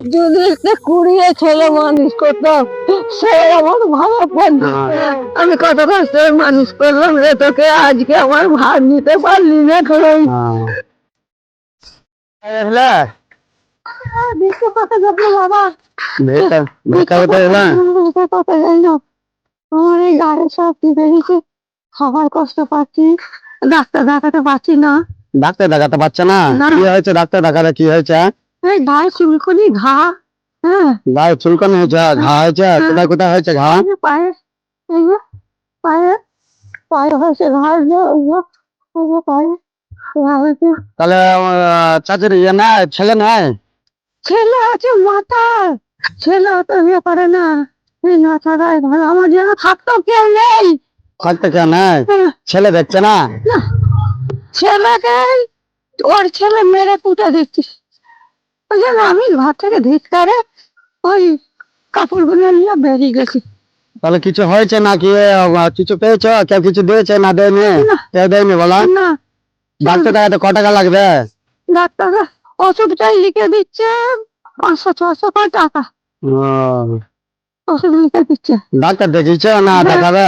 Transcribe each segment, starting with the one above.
যদি একটা কুড়িয়ে ছেলে মানুষ করতাম সে আমার ভালো আমি কত কষ্ট মানুষ করলাম রে তোকে আজকে আমার ভার নিতে পারলি না আমার এই সব বেরিয়েছে খাবার কষ্ট পাচ্ছি। ডাক্তার দেখাতে পারছি না। ডাক্তার দেখাতে পারছে না। কি হয়েছে? ডাক্তার দেখাতে কি হয়েছে? গায়ে চুলকুনি ঘা হ্যাঁ। গায়ে চুলকানি হয়েছে ঘা হয়েছে কোথায় কোথায় হয়েছে ঘা? পায়ে পায়ে পায়ে হয়েছে ঘা পায়ে তাহলে চাচির ইয়ে ছেলে নাই? ছেলে আছে মাথা ছেলে তো ইয়ে করে না। ভালো আমার যেন থাকতো কেউ নেই। থাকতে নাই? হ্যাঁ, ছেলে দেখছে না। ছেলেকে ওর ছেলে মেরে কুটে দিচ্ছি। ওই জন্য আমি ঘর থেকে ধিক্কারে ওই কাপড়গুলো নিয়ে বেরিয়ে গেছি। তাহলে কিছু হয়েছে নাকি? কিছু পেয়েছ? কেউ কিছু দিয়েছে না দেয়নি। কেউ দেয়নি বলা। না। ডাক্তার দেখাতে ক টাকা লাগবে? ডাক্তার ওষুধটা লিখে দিচ্ছে পাঁচশো ছশো করে টাকা। ওষুধ লিখে দিচ্ছে। ডাক্তার দেখিয়েছো না। দেখাবে?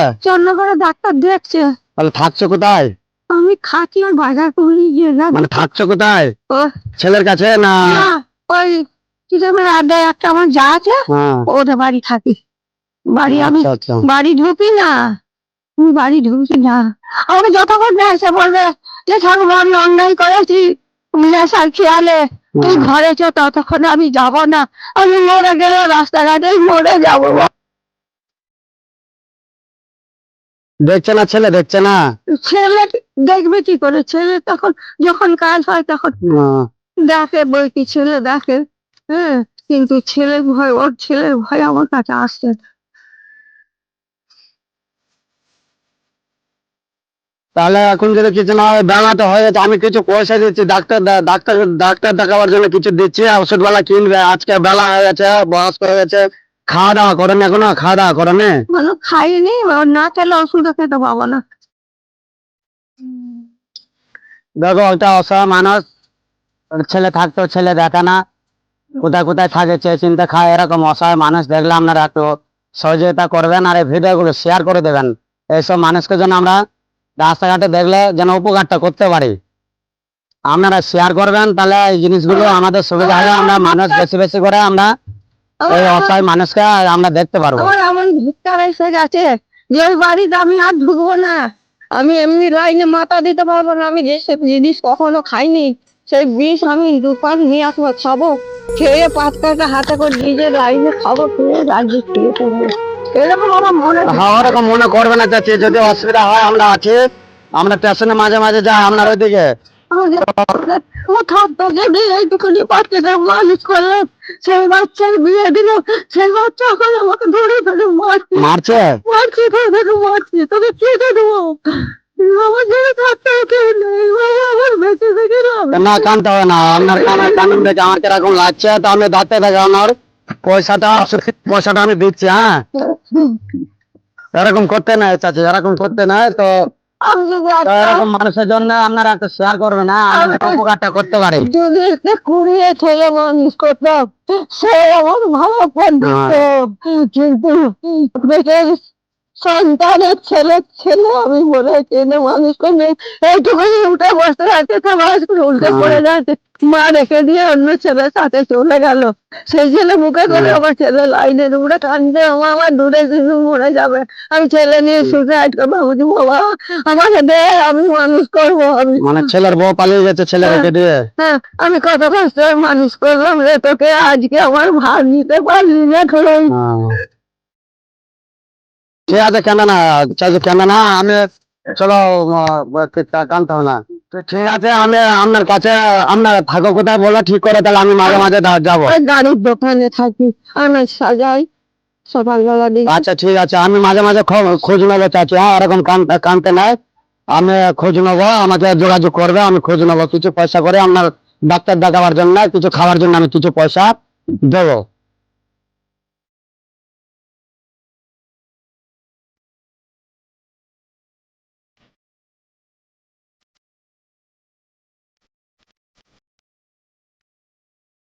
করে ডাক্তার দেখছে। তাহলে থাকছো কোথায়? আমি খাচ্ছি আর বাজার করে গিয়ে মানে থাকছো কোথায়? ও, ছেলের কাছে না। ওই কি যেমন আড্ডায় একটা আমার যা আছে হ্যাঁ। ওদের বাড়ি থাকি। বাড়ি আমি আচ্ছা আচ্ছা। বাড়ি ঢুকি না। আমি বাড়ি ঢুকি না। আমাকে যতক্ষণ না এসে বলবে যে ঠাকুর আমি অন্যায় করেছি। তুমি নেশার খেয়ালে তুই হ্যাঁ। ঘরে চ ততক্ষণ আমি যাব না। আমি মরে গেলে রাস্তাঘাটে মরে যাব। দেখছে না ছেলে দেখছে না? ছেলে দেখবে কি করে? ছেলে তখন যখন কাজ হয় তখন আহ, দেখে বই কি ছেলে দেখে? হ্যাঁ কিন্তু ছেলের ভয় ওর ছেলের ভয় আমার কাছে আসছে তাহলে এখন যদি কিছু না হয় বেলাতে হয়ে আমি কিছু পয়সা দিচ্ছি ডাক্তার ডাক্তার ডাক্তার দেখাবার জন্য কিছু দিচ্ছি ওষুধ বেলা কিনবে আজকে বেলা হয়ে গেছে বয়স হয়ে গেছে খাওয়া দাওয়া করেন এখনও খাওয়া দাওয়া করেন বলো খাইনি না খেলে ওষুধও খেতে পাবো না। দেখো একটা অসহায় মানুষ ছেলে থাকতো, ছেলে দেখে না। কোথায় কোথায় থাকে চেয়ে চিন্তা খায়, এরকম অসহায় মানুষ দেখলে আপনারা একটু সহযোগিতা করবেন আর এই ভিডিওগুলো শেয়ার করে দেবেন। এইসব মানুষকে যেন আমরা রাস্তাঘাটে দেখলে যেন উপকারটা করতে পারি। আপনারা শেয়ার করবেন, তাহলে এই জিনিসগুলো আমাদের সুবিধা হবে আমরা মানুষ বেশি বেশি করে আমরা এই অসহায় মানুষকে আমরা দেখতে পারব। এমন ভিক্ষা এসে গেছে যে ওই বাড়িতে আমি আর ঢুকবো না। আমি এমনি লাইনে মাথা দিতে পারব না। আমি যেসব জিনিস কখনো খাইনি সেই বিষ আমি দোকান নিয়ে আসব খাব। খেয়ে টাকা হাতে করে নিজে লাইনে খাব খেয়ে রাজ্যে খেয়ে এরকম মনে হ্যাঁ। ওরকম মনে করবে না চাচ্ছি যদি অসুবিধা হয় আমরা আছি। আমরা স্টেশনে মাঝে মাঝে যাই আপনার কোথাও তো এইটুকুনি মানুষ করলাম সেই বাচ্চার বিয়ে দিল সেই বাচ্চা এখন আমাকে ধরে ধরে মারছে। মারছে? মারছি ধরে ধরে মারছি। তোকে কেটে দেবো আমার জন্য থাকতে কেউ নেই বাবা, আমার বেঁচে থেকে লাভ না কানতে হবে না আপনার কানে কানুন দেখে আমার কীরকম লাগছে তো আমি দাঁতে দেখে আপনার পয়সাটা পয়সাটা আমি দিচ্ছি হ্যাঁ? এরকম করতে নাই চাচি এরকম করতে নাই তো এরকম মানুষের জন্য আপনারা একটা শেয়ার করবেন না আমি উপকারটা করতে পারি। যদি কুড়িয়ে ছেলে মানুষ করতাম সে আমার ভালো কিন্তু বেটার সন্তানের ছেলে ছেলে আমি বলে চেনে মানুষ করে এইটুকুনি উঠে বসতে রাখতে মানুষ করে উল্টে হ্যাঁ। পড়ে যাচ্ছে। মা রেখে দিয়ে অন্য ছেলের সাথে চলে গেল। সেই ছেলে মুখে করে হ্যাঁ। আমার ছেলে লাইনে উঠে কান্দে আমার আমার দূরে কিন্তু মরে যাবে। আমি ছেলে নিয়ে সুসাইড করব বুঝি বাবা আমাকে দে আমি মানুষ করব আমি মানে ছেলের বউ পালিয়ে গেছে ছেলে রেখে দিয়ে? হ্যাঁ আমি কত কষ্ট মানুষ করলাম রে তোকে আজকে আমার ভার নিতে পারলি না হ্যাঁ। ঠিক আছে কেন না চাচি কেন না আমি চলো কানতে হবে না। ঠিক আছে আমি আপনার কাছে আপনার থাকো কোথায় বলো ঠিক করে তাহলে আমি মাঝে মাঝে যাব। গাড়ির দোকানে থাকি আমি সাজাই সকালবেলা আচ্ছা ঠিক আছে আমি মাঝে মাঝে খোঁজ নেব চাচ্ছি হ্যাঁ এরকম কান- কানতে নাই। আমি খোঁজ নেব আমাকে যোগাযোগ করবে আমি খোঁজ নেব কিছু পয়সা করে। আপনার ডাক্তার দেখাবার জন্য কিছু খাওয়ার জন্য আমি কিছু পয়সা দেবো।